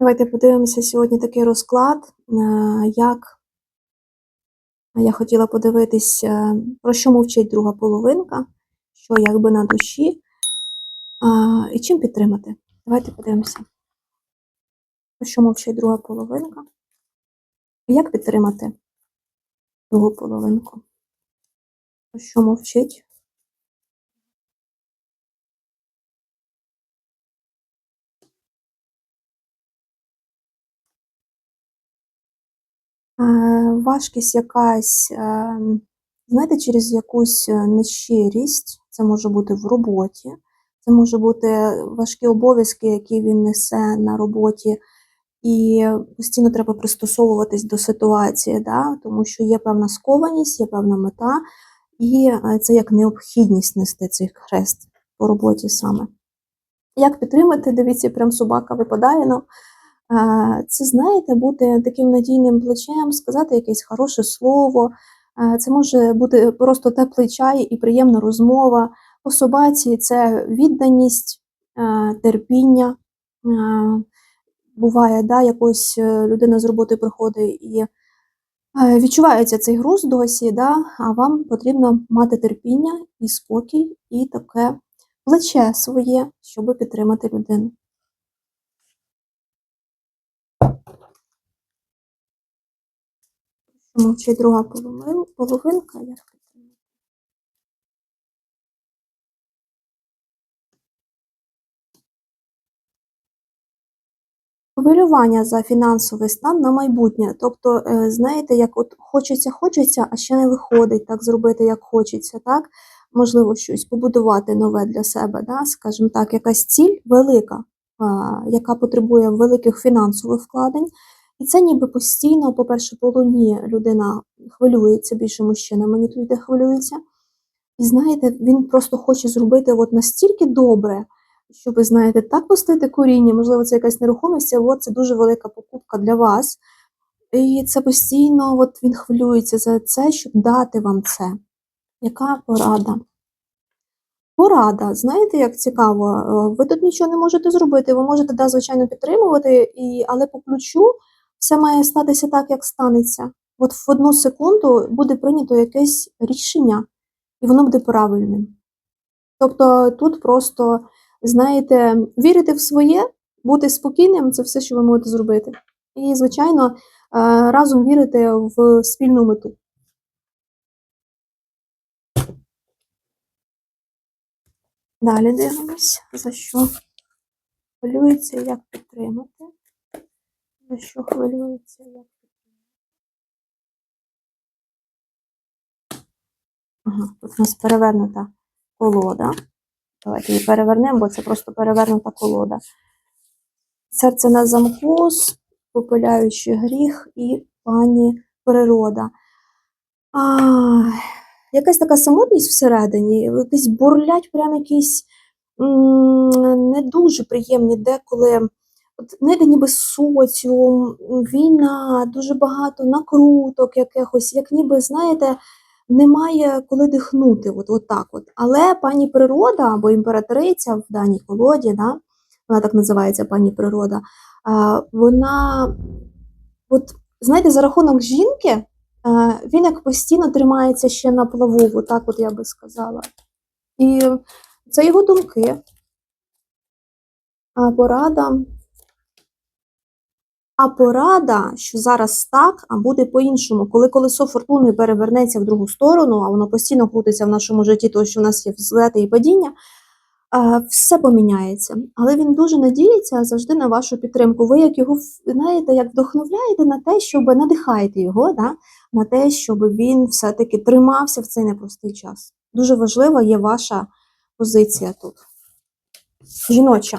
Давайте подивимося сьогодні такий розклад, е, як я хотіла подивитись, е, про що мовчить друга половинка, що якби на душі, і чим підтримати. Давайте подивимося, про що мовчить друга половинка, і як підтримати другу половинку. Про що мовчить? Важкість якась, е, знаєте, через якусь е, нещирість, це може бути в роботі, це може бути важкі обов'язки, які він несе на роботі, і постійно треба пристосовуватись до ситуації, да? тому що є певна скованість, є певна мета, і це як необхідність нести цей хрест по роботі саме. Як підтримати? Дивіться, прям собака випадає нам. Це, знаєте, бути таким надійним плечем, сказати якесь хороше слово. Це може бути просто теплий чай і приємна розмова. По собаці це відданість, терпіння. Буває, да, якось е, людина з роботи приходить і відчувається цей груз досі, да, а вам потрібно мати терпіння і спокій, і таке плече своє, щоб підтримати людину. Мовчить друга половинка, як підтримати. Хвилювання за фінансовий стан на майбутнє. Тобто, е, знаєте, як от хочеться, хочеться, а ще не виходить так зробити, як хочеться, так? Можливо, щось побудувати нове для себе, да? скажімо так, якась ціль велика, яка потребує великих фінансових вкладень. І це ніби постійно, по-перше, по луні людина хвилюється, більше мужчина мені тут хвилюється. І знаєте, він просто хоче зробити от настільки добре, щоб, знаєте, так пустити коріння, можливо, це якась нерухомість, а це дуже велика покупка для вас. І це постійно от він хвилюється за це, щоб дати вам це. Яка порада? Порада, знаєте, як цікаво, е, ви тут нічого не можете зробити, ви можете, да, звичайно, підтримувати, і, але по ключу все має статися так, як станеться. От в одну секунду буде прийнято якесь рішення, і воно буде правильним. Тобто тут просто, знаєте, вірити в своє, бути спокійним це все, що ви можете зробити. І, звичайно, е, разом вірити в спільну мету. Далі дивимось, за що хвилюється, як підтримати. Що хвилюється, як Ага, Тут у нас перевернута колода. Давайте її перевернемо, бо це просто перевернута колода. Серце на замку, попиляючи гріх і пані природа. А, Якась така самотність всередині, якісь бурлять прям якісь м не дуже приємні деколи от знаєте, ніби соціум, війна, дуже багато накруток якихось, як ніби, знаєте, немає коли дихнути. от, от так от. Але пані природа або імператриця в даній колоді, да, вона так називається пані природа, вона, от, знаєте, за рахунок жінки, він як постійно тримається ще на плаву, от так от я би сказала. І це його думки. Порада а порада, що зараз так, а буде по-іншому. Коли колесо фортуни перевернеться в другу сторону, а воно постійно крутиться в нашому житті, тому що в нас є взлети і падіння, все поміняється. Але він дуже надіється завжди на вашу підтримку. Ви як його знаєте, як вдохновляєте на те, щоб надихаєте його, да? на те, щоб він все-таки тримався в цей непростий час. Дуже важлива є ваша позиція тут. Жіноча.